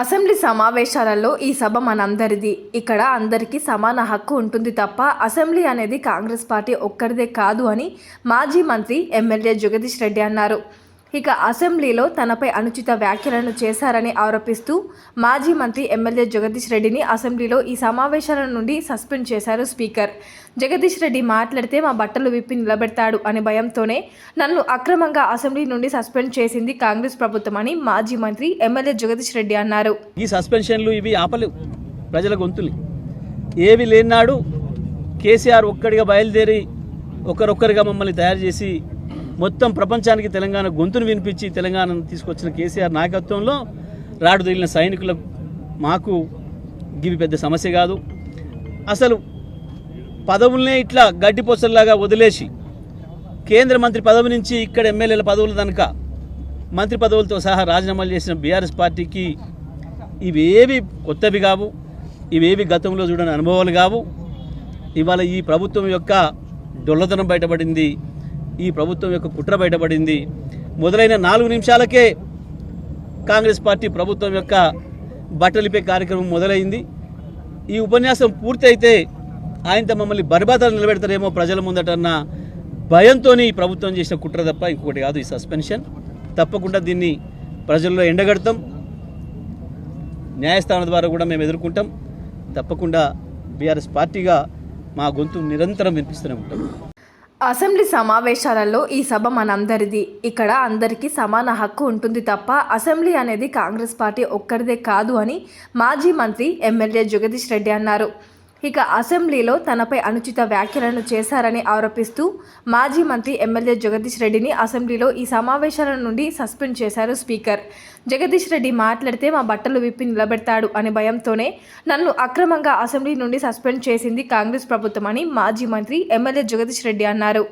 Assembly సమావేశాలలో ఈ సభ మనందరిది. ఇక్కడ అందరికీ సమాన హక్కు ఉంటుంది తప్ప అసెంబ్లీ అనేది కాంగ్రెస్ పార్టీ ఒక్కరిదే కాదు అని మాజీ మంత్రి ఎమ్మెల్యే జగదీష్ రెడ్డి అన్నారు. ఇక అసెంబ్లీలో తనపై అనుచిత వ్యాఖ్యలను చేశారని ఆరోపిస్తూ మాజీ మంత్రి ఎమ్మెల్యే జగదీష్ రెడ్డిని అసెంబ్లీలో ఈ సమావేశాల నుండి సస్పెండ్ చేశారు స్పీకర్. జగదీష్ రెడ్డి మాట్లాడితే మా బట్టలు విప్పి నిలబెడతాడు అనే భయంతోనే నన్ను అక్రమంగా అసెంబ్లీ నుండి సస్పెండ్ చేసింది కాంగ్రెస్ ప్రభుత్వం అని మాజీ మంత్రి ఎమ్మెల్యే జగదీష్ రెడ్డి అన్నారు. ఈ సస్పెన్షన్లు ఇవి ఆపలేవు. ప్రజల గొంతులు ఏవి లేనాడు కేసీఆర్ ఒక్కడిగా బయలుదేరి ఒకరొక్కరిగా మమ్మల్ని తయారు చేసి మొత్తం ప్రపంచానికి తెలంగాణ గొంతును వినిపించి తెలంగాణను తీసుకొచ్చిన కేసీఆర్ నాయకత్వంలో రాడు తగిలిన సైనికులకు మాకు గివి పెద్ద సమస్య కాదు. అసలు పదవుల్నే ఇట్లా గడ్డిపోసల్లాగా వదిలేసి కేంద్ర మంత్రి పదవి నుంచి ఇక్కడ ఎమ్మెల్యేల పదవులు కనుక మంత్రి పదవులతో సహా రాజీనామాలు చేసిన బీఆర్ఎస్ పార్టీకి ఇవేవి కొత్తవి కావు ఇవేవి గతంలో చూడని అనుభవాలు కావు. ఇవాళ ఈ ప్రభుత్వం యొక్క డొల్లతనం బయటపడింది ఈ ప్రభుత్వం యొక్క కుట్ర బయటపడింది. మొదలైన నాలుగు నిమిషాలకే కాంగ్రెస్ పార్టీ ప్రభుత్వం యొక్క బట్టలిపే కార్యక్రమం మొదలైంది. ఈ ఉపన్యాసం పూర్తయితే ఆయన ఆయనతో మమ్మల్ని బర్బాతాలు నిలబెడతారేమో ప్రజల ముందటన్న భయంతో ఈ ప్రభుత్వం చేసిన కుట్ర తప్ప ఇంకొకటి కాదు ఈ సస్పెన్షన్. తప్పకుండా దీన్ని ప్రజల్లో ఎండగడతాం. న్యాయస్థానం ద్వారా కూడా మేము ఎదుర్కొంటాం. తప్పకుండా బీఆర్ఎస్ పార్టీగా మా గొంతు నిరంతరం వినిపిస్తూనే ఉంటాం. అసెంబ్లీ సమావేశాలలో ఈ సభ మనందరిది. ఇక్కడ అందరికీ సమాన హక్కు ఉంటుంది తప్ప అసెంబ్లీ అనేది కాంగ్రెస్ పార్టీ ఒక్కరిదే కాదు అని మాజీ మంత్రి ఎమ్మెల్యే జగదీష్ రెడ్డి అన్నారు. ఇక అసెంబ్లీలో తనపై అనుచిత వ్యాఖ్యలను చేశారని ఆరోపిస్తూ మాజీ మంత్రి ఎమ్మెల్యే జగదీష్ రెడ్డిని అసెంబ్లీలో ఈ సమావేశాల నుండి సస్పెండ్ చేశారు స్పీకర్. జగదీష్ రెడ్డి మాట్లాడితే మా బట్టలు విప్పి నిలబెడతాడు అనే భయంతోనే నన్ను అక్రమంగా అసెంబ్లీ నుండి సస్పెండ్ చేసింది కాంగ్రెస్ ప్రభుత్వం అని మాజీ మంత్రి ఎమ్మెల్యే జగదీష్ రెడ్డి అన్నారు.